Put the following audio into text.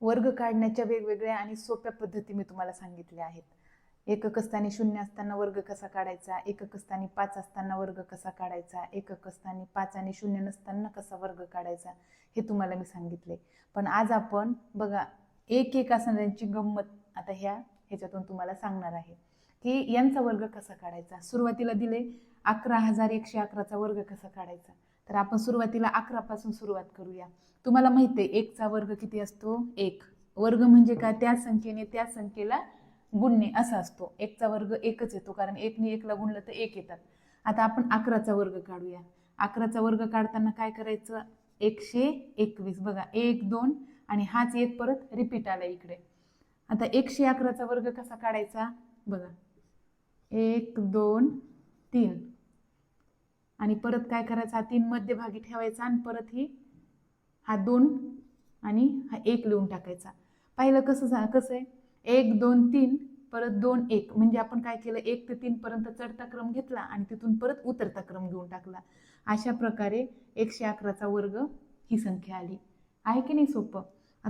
वर्ग काढण्याच्या वेगवेगळ्या आणि सोप्या पद्धती मी तुम्हाला सांगितल्या आहेत. एकक स्थानी शून्य असताना वर्ग कसा काढायचा? एकक स्थानी पाच असताना वर्ग कसा काढायचा? एकक स्थानी पाच आणि शून्य नसताना कसा वर्ग काढायचा? हे तुम्हाला मी सांगितले. पण आज आपण बघा एक एक असणाऱ्यांची गंमत आता ह्या ह्याच्यातून तुम्हाला सांगणार आहे. की यांचा वर्ग कसा काढायचा? सुरुवातीला दिले अकरा हजार एकशे अकराचा वर्ग कसा काढायचा? तर आपण सुरुवातीला अकरापासून सुरुवात करूया. तुम्हाला माहिती आहे एकचा वर्ग किती असतो? एक. वर्ग म्हणजे काय त्या संख्येने त्या संख्येला गुणणे असा असतो. एकचा वर्ग एकच येतो कारण एकने एकला गुणलं तर एक येतात. आता आपण अकराचा वर्ग काढूया. अकराचा वर्ग काढताना काय करायचं? एकशे एकवीस. बघा एक दोन आणि हाच एक परत रिपीट आला इकडे. आता एकशे अकराचा वर्ग कसा काढायचा? बघा एक दोन तीन. आणि परत काय करायचा? हा तीन मध्यभागी ठेवायचा आणि परत ही हा दोन आणि हा एक लिहून टाकायचा. पाहिलं कसं झा कसं आहे? एक दोन तीन परत दोन एक. म्हणजे आपण काय केलं? एक ते तीनपर्यंत चढता क्रम घेतला आणि तिथून परत उतरता क्रम घेऊन टाकला. अशा प्रकारे एकशे अकराचा वर्ग ही संख्या आली. आहे की नाही सोपं?